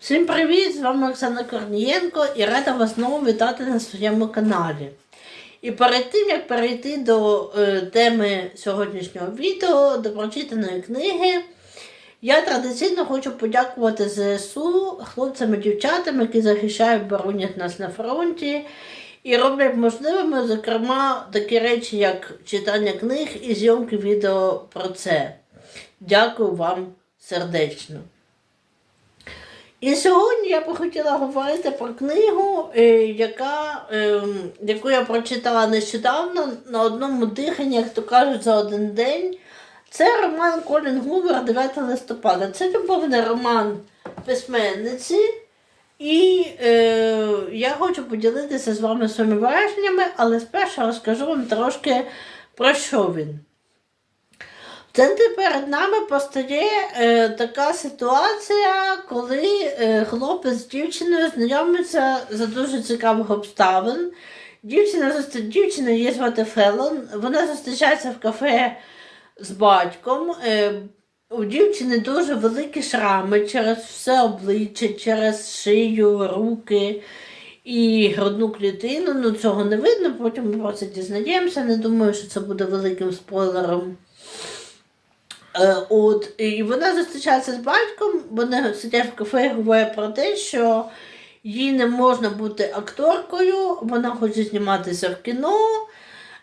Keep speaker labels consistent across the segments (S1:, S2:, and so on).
S1: Всім привіт! З вами Оксана Корнієнко і рада вас знову вітати на своєму каналі. І перед тим, як перейти до е, теми сьогоднішнього відео, до прочитаної книги, я традиційно хочу подякувати ЗСУ, хлопцям і дівчатам, які захищають, боронять нас на фронті і роблять можливими, зокрема, такі речі, як читання книг і зйомки відео про це. Дякую вам сердечно. І сьогодні я би хотіла говорити про книгу, е, яка, е, яку я прочитала нещодавно на одному диханні, як то кажуть, за один день. Це роман Колін Гувер 9 листопада. Це любовний роман письменниці. І е, я хочу поділитися з вами своїми враженнями, але спершу розкажу вам трошки про що він. В перед нами постає е, така ситуація, коли е, хлопець з дівчиною знайомиться за дуже цікавих обставин. Дівчина, зустрі- дівчина її звати Фелон, вона зустрічається в кафе з батьком. Е, у дівчини дуже великі шрами через все обличчя, через шию, руки і грудну клітину. Ну, цього не видно, потім ми про це дізнаємося. Не думаю, що це буде великим спойлером. Е, от, і вона зустрічається з батьком, вони сидять в кафе і говорять про те, що їй не можна бути акторкою, вона хоче зніматися в кіно.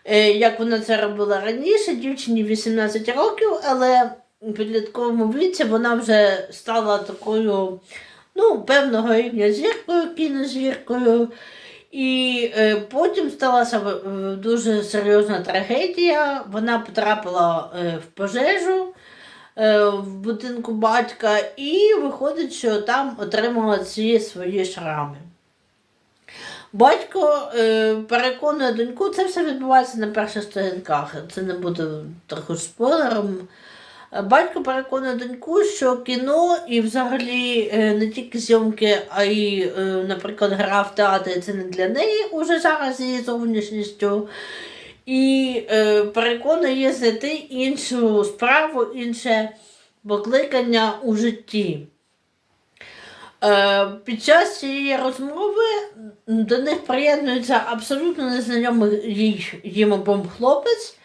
S1: Е, Як вона це робила раніше, дівчині 18 років, але у підлітковому віці вона вже стала такою ну, певного рівня зіркою, кінозіркою. І е, потім сталася дуже серйозна трагедія. Вона потрапила в пожежу в будинку батька, і виходить, що там отримала ці свої шрами. Батько е, переконує доньку, це все відбувається на перших сторінках. Це не буде трохи спойлером. Е, Батько переконує доньку, що кіно і взагалі е, не тільки зйомки, а й, е, наприклад, гра в театрі це не для неї уже зараз її зовнішністю. І е, переконує знайти іншу справу, інше покликання у житті. Е, Під час цієї розмови до них приєднується абсолютно незнайомий їм обом хлопець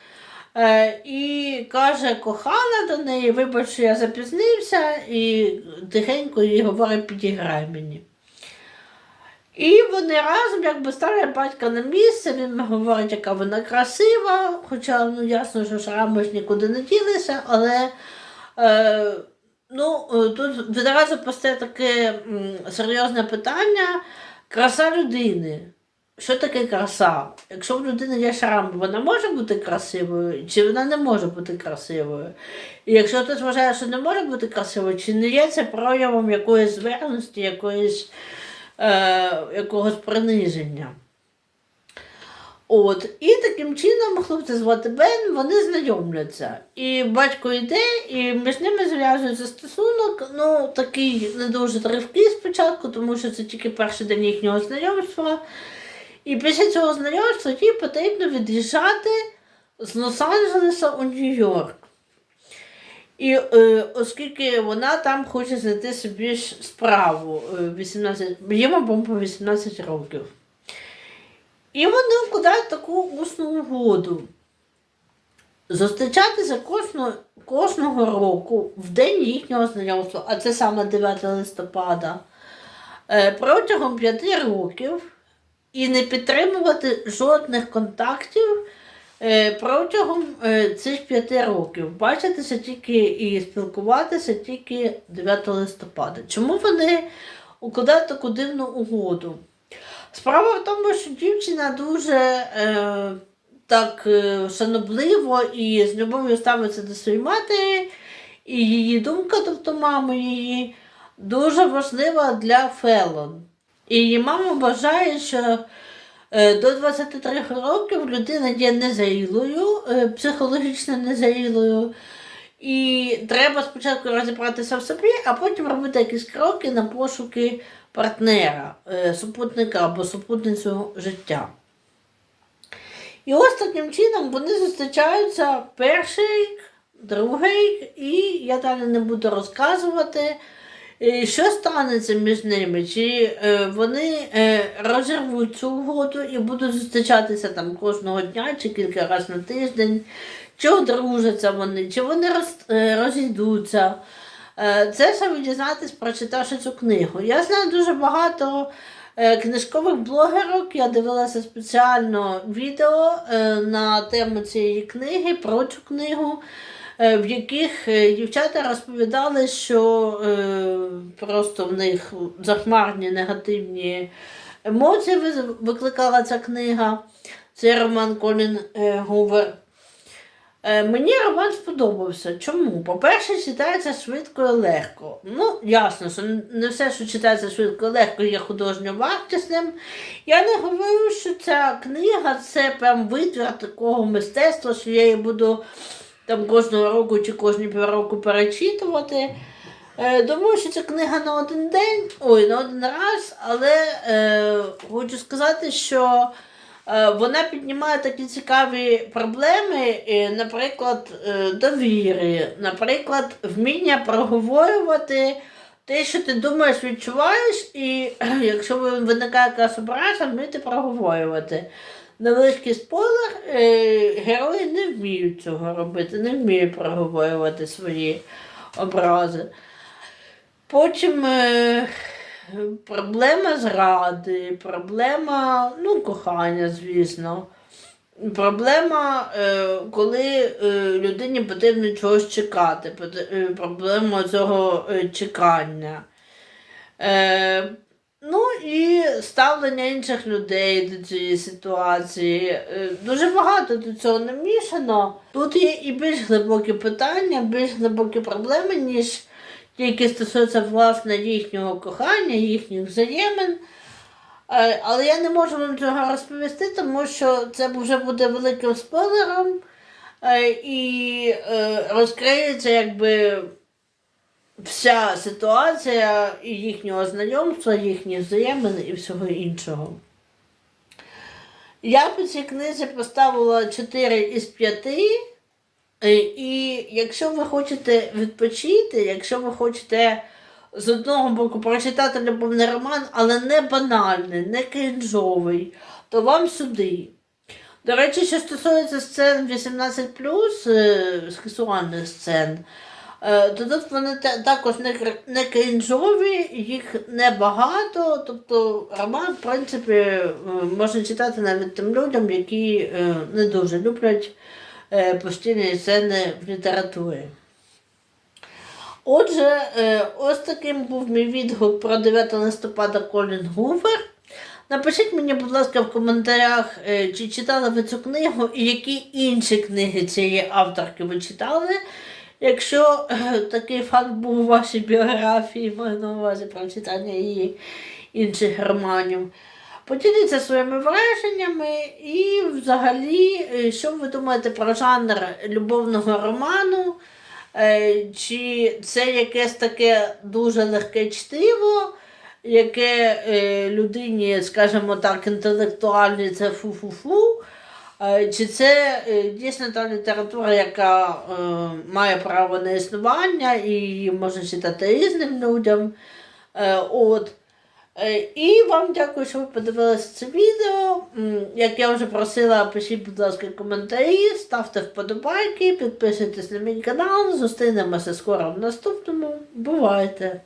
S1: е, і каже кохана до неї, вибач, що я запізнився, і тихенько їй говорить, підіграй мені. І вони разом якби ставлять батька на місце, він говорить, яка вона красива, хоча ну, ясно, що шрами ж нікуди не ділися, але е, ну, е, тут відразу постає таке серйозне питання. Краса людини. Що таке краса? Якщо в людини є шрам, вона може бути красивою, чи вона не може бути красивою? І якщо хтось вважає, що не може бути красивою, чи не є це проявом якоїсь зверхності, якоїсь, е, якогось приниження? От. І таким чином хлопця звати Бен, вони знайомляться. І батько йде, і між ними зв'язується стосунок, ну такий не дуже тривкий спочатку, тому що це тільки перший день їхнього знайомства. І після цього знайомства їй потрібно від'їжджати з Лос-Анджелеса у Нью-Йорк. І е, оскільки вона там хоче знайти собі справу, е, 18, їм обом по 18 років. І вони вкладають таку усну угоду. Зустрічатися кожного, кожного року в день їхнього знайомства, а це саме 9 листопада, е, протягом 5 років і не підтримувати жодних контактів е, протягом е, цих 5 років. Бачитися тільки і спілкуватися тільки 9 листопада. Чому вони укладають таку дивну угоду? Справа в тому, що дівчина дуже е, так е, шанобливо і з любов'ю ставиться до своєї матері, і її думка, тобто мами її, дуже важлива для Фелон. І її мама вважає, що е, до 23 років людина є незрілою, е, психологічно незрілою. І треба спочатку розібратися в собі, а потім робити якісь кроки на пошуки партнера, е, супутника або супутницю життя. І ось таким чином вони зустрічаються перший другий і я далі не буду розказувати. І що станеться між ними? Чи е, вони е, розірвуть цю угоду і будуть зустрічатися там кожного дня чи кілька разів на тиждень, чи одружаться вони, чи вони роз, е, розійдуться. Е, Це все ви дізнаєтесь, прочитавши цю книгу. Я знаю дуже багато е, книжкових блогерок. Я дивилася спеціально відео е, на тему цієї книги, про цю книгу, в яких е, дівчата розповідали, що е, просто в них захмарні негативні емоції викликала ця книга. Це роман Колін е, Гувер. Е, Мені роман сподобався. Чому? По-перше, читається швидко і легко. Ну, ясно, що не все, що читається швидко і легко, є художньо вартісним. Я не говорю, що ця книга це прям витвір такого мистецтва, що я її буду там кожного року чи кожні півроку перечитувати. Е, Думаю, що це книга на один день, ой, на один раз, але е, хочу сказати, що е, вона піднімає такі цікаві проблеми, е, наприклад, е, довіри, наприклад, вміння проговорювати те, що ти думаєш, відчуваєш, і е, якщо ви- виникає якась образа, вміти проговорювати. Невеличкий спойлер, е, герої не вміють цього робити, не вміють проговорювати свої образи. Потім е, проблема зради, проблема ну, кохання, звісно. Проблема, е, коли людині потрібно чогось чекати, проблема цього чекання. Ну і ставлення інших людей до цієї ситуації. Е, дуже багато до цього намішано. Тут є і більш глибокі питання, більш глибокі проблеми, ніж ті, які стосуються власне їхнього кохання, їхніх взаємин. Е, Але я не можу вам цього розповісти, тому що це вже буде великим спойлером е, і розкриється якби вся ситуація і їхнього знайомства, їхніх взаємин і всього іншого. Я по цій книзі поставила 4 із 5. Е, І якщо ви хочете відпочити, якщо ви хочете з одного боку прочитати любовний роман, але не банальний, не крінжовий, то вам сюди. До речі, що стосується сцен 18, е, сексуальних сцен, то тут вони та- також не, не крінжові, їх небагато. Тобто роман, в принципі, е, можна читати навіть тим людям, які е, не дуже люблять е, постійні сцени в літературі. Отже, е, ось таким був мій відгук про 9 листопада Колін Гувер. Напишіть мені, будь ласка, в коментарях, е, чи читали ви цю книгу і які інші книги цієї авторки ви читали. Якщо е, такий факт був у вашій біографії, маю на увазі про читання її інших романів. Поділіться своїми враженнями і взагалі, е, що ви думаєте про жанр любовного роману? Е, Чи це якесь таке дуже легке чтиво, яке людині, скажімо так, інтелектуальні це фу-фу-фу? Е, Чи це е, дійсно та література, яка е, має право на існування і її можна читати різним людям? Е, от. Е, І вам дякую, що ви подивилися це відео. Як я вже просила, пишіть, будь ласка, коментарі, ставте вподобайки, підписуйтесь на мій канал. Зустрінемося скоро в наступному. Бувайте!